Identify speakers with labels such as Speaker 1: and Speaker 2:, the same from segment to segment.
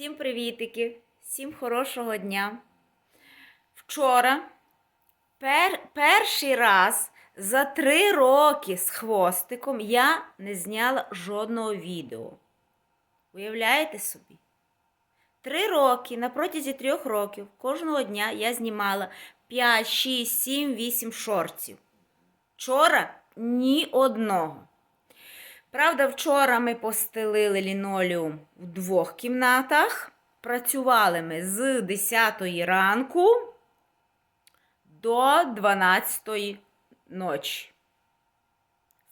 Speaker 1: Всім привітики, всім хорошого дня. Вчора пер, перший раз за три роки з хвостиком я не зняла жодного відео. Уявляєте собі? Три роки, на протязі трьох років, кожного дня я знімала 5, 6, 7, 8 шортів. Вчора ні одного. Правда, вчора ми постелили лінолеум в двох кімнатах. Працювали ми з 10 ранку до 12 ночі.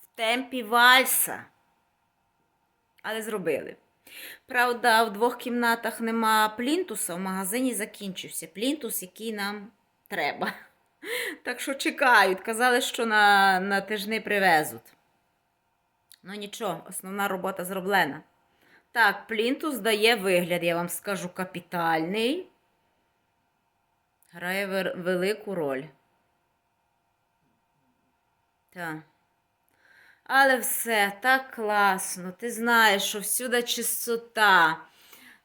Speaker 1: В темпі вальса. Але зробили. Правда, в двох кімнатах нема плінтуса, в магазині закінчився плінтус, який нам треба. Так що чекають. Казали, що на, на тижни привезуть. Ну нічого, основна робота зроблена. Так, плінтус дає вигляд, я вам скажу, капітальний. Грає велику роль. Так. Але все так класно. Ти знаєш, що всюди чистота.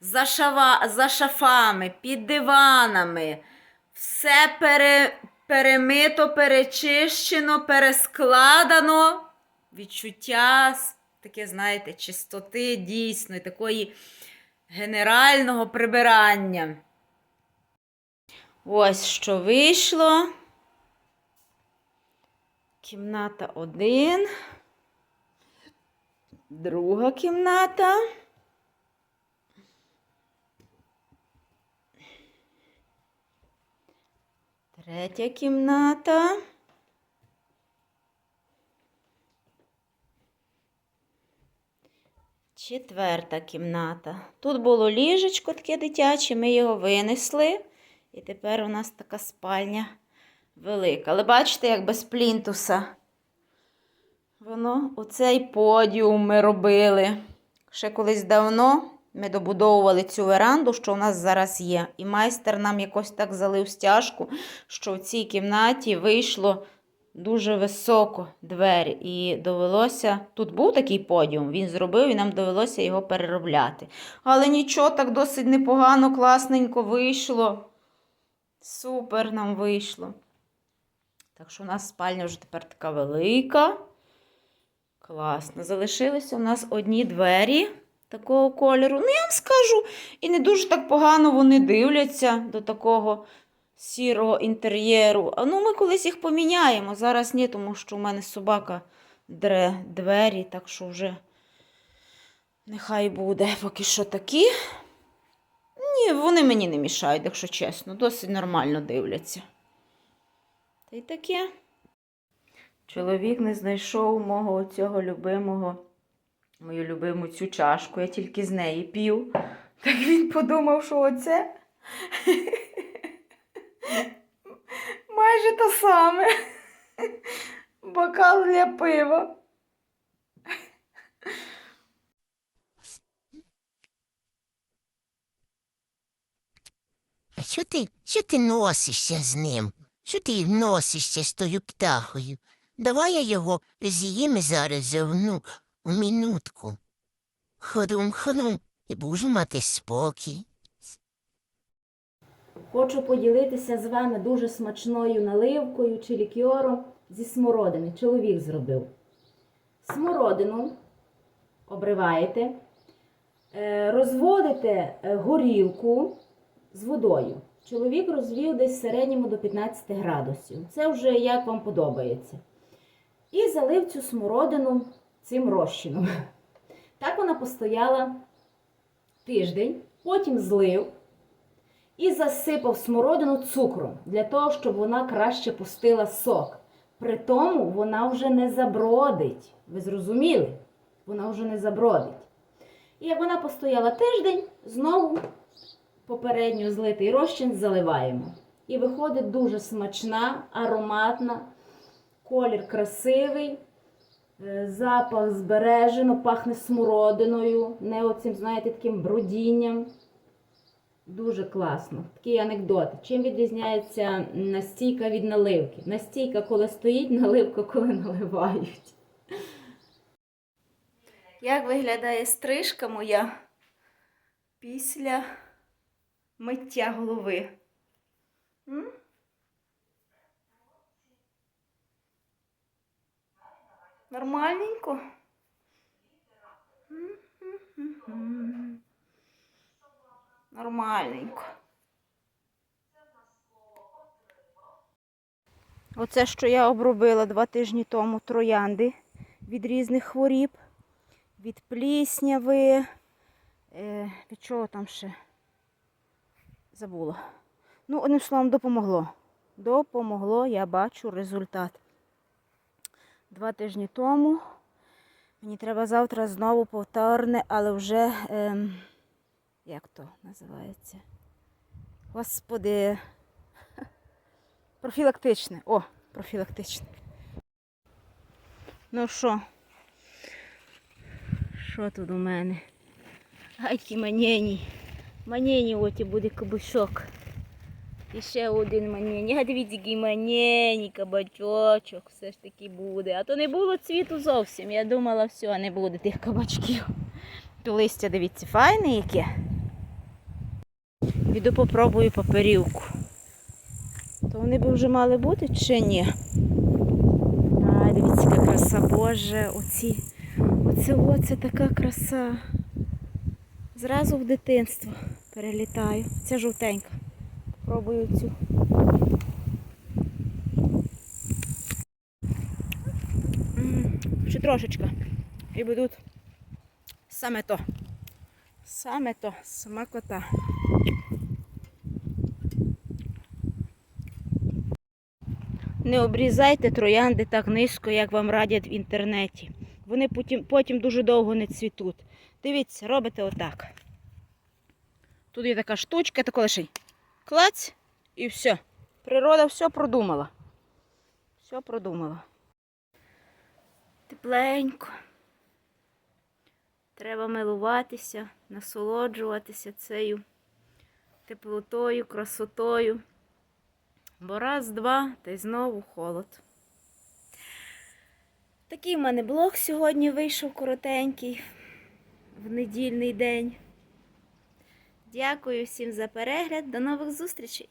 Speaker 1: За, шава, за шафами, під диванами. Все пере, перемито, перечищено, перескладано відчуття таке, знаєте, чистоти дійсно, такої генерального прибирання. Ось що вийшло. Кімната один. Друга кімната. Третя кімната. Четверта кімната. Тут було ліжечко таке дитяче, ми його винесли. І тепер у нас така спальня велика. Але бачите, як без плінтуса. Воно, оцей подіум ми робили. Ще колись давно ми добудовували цю веранду, що у нас зараз є. І майстер нам якось так залив стяжку, що в цій кімнаті вийшло дуже високо двері. І довелося. Тут був такий подіум, він зробив, і нам довелося його переробляти. Але нічого, так досить непогано, класненько вийшло. Супер нам вийшло. Так що у нас спальня вже тепер така велика. Класно. Залишилися у нас одні двері такого кольору. Ну, я вам скажу, і не дуже так погано вони дивляться до такого сірого інтер'єру. Ну, ми колись їх поміняємо. Зараз ні, тому що у мене собака дре двері, так що вже нехай буде поки що такі. Ні, вони мені не мішають, якщо чесно, досить нормально дивляться. Та й таке. Чоловік не знайшов мого цього любимого, мою любиму цю чашку, я тільки з неї п'ю. Так він подумав, що оце майже те саме. Бокал для пива.
Speaker 2: Що ти, що ти носишся з ним? Що ти носишся з тою птахою? Давай я його з'їм зараз зовну у минутку. Хорум, хорум, і буду мати спокій.
Speaker 3: Хочу поділитися з вами дуже смачною наливкою чи лікьором зі смородини. Чоловік зробив. Смородину обриваєте, е, розводите е, горілку з водою. Чоловік розвів десь в середньому до 15 градусів. Це вже як вам подобається. І залив цю смородину цим розчином. Так вона постояла тиждень, потім злив і засипав смородину цукром для того, щоб вона краще пустила сок. При тому вона вже не забродить. Ви зрозуміли? Вона вже не забродить. І як вона постояла тиждень, знову попередньо злитий розчин заливаємо. І виходить дуже смачна, ароматна, колір красивий, е, запах збережено, пахне смородиною, не оцим, знаєте, таким бродінням. Дуже класно. Такий анекдот. Чим відрізняється настійка від наливки? Настійка, коли стоїть, наливка, коли наливають.
Speaker 1: Як виглядає стрижка моя після миття голови. М? Нормальненько. Нормальненько. Оце, що я обробила два тижні тому троянди від різних хворіб, від плісняви, е, від чого там ще забула. Ну, одним словом, допомогло. Допомогло, я бачу результат. Два тижні тому. Мені треба завтра знову повторне, але вже, ем, як то називається? Господи, профілактичне. О, профілактичне. Ну що? Що тут у мене? Ай, ті манєні. Манєні оті буде кабачок. І ще один манєні. А дивіться, який манєні кабачочок все ж таки буде. А то не було цвіту зовсім. Я думала, все, не буде тих кабачків. То листя, дивіться, файне яке. Піду попробую паперівку. То вони б вже мали бути чи ні? Ай, дивіться, яка краса Боже. Оці, оце, оце така краса. Зразу в дитинство перелітаю. Це жовтенька. Пробую цю. Ще трошечка. І будуть саме то. Саме то, смакота. Не обрізайте троянди так низько, як вам радять в інтернеті. Вони потім, потім дуже довго не цвітуть. Дивіться, робите отак. Тут є така штучка, тако лише клац і все. Природа все продумала. Все продумала. Тепленько. Треба милуватися, насолоджуватися цією теплотою, красотою. Бо раз, два, та й знову холод. Такий в мене блог сьогодні вийшов коротенький в недільний день. Дякую всім за перегляд. До нових зустрічей!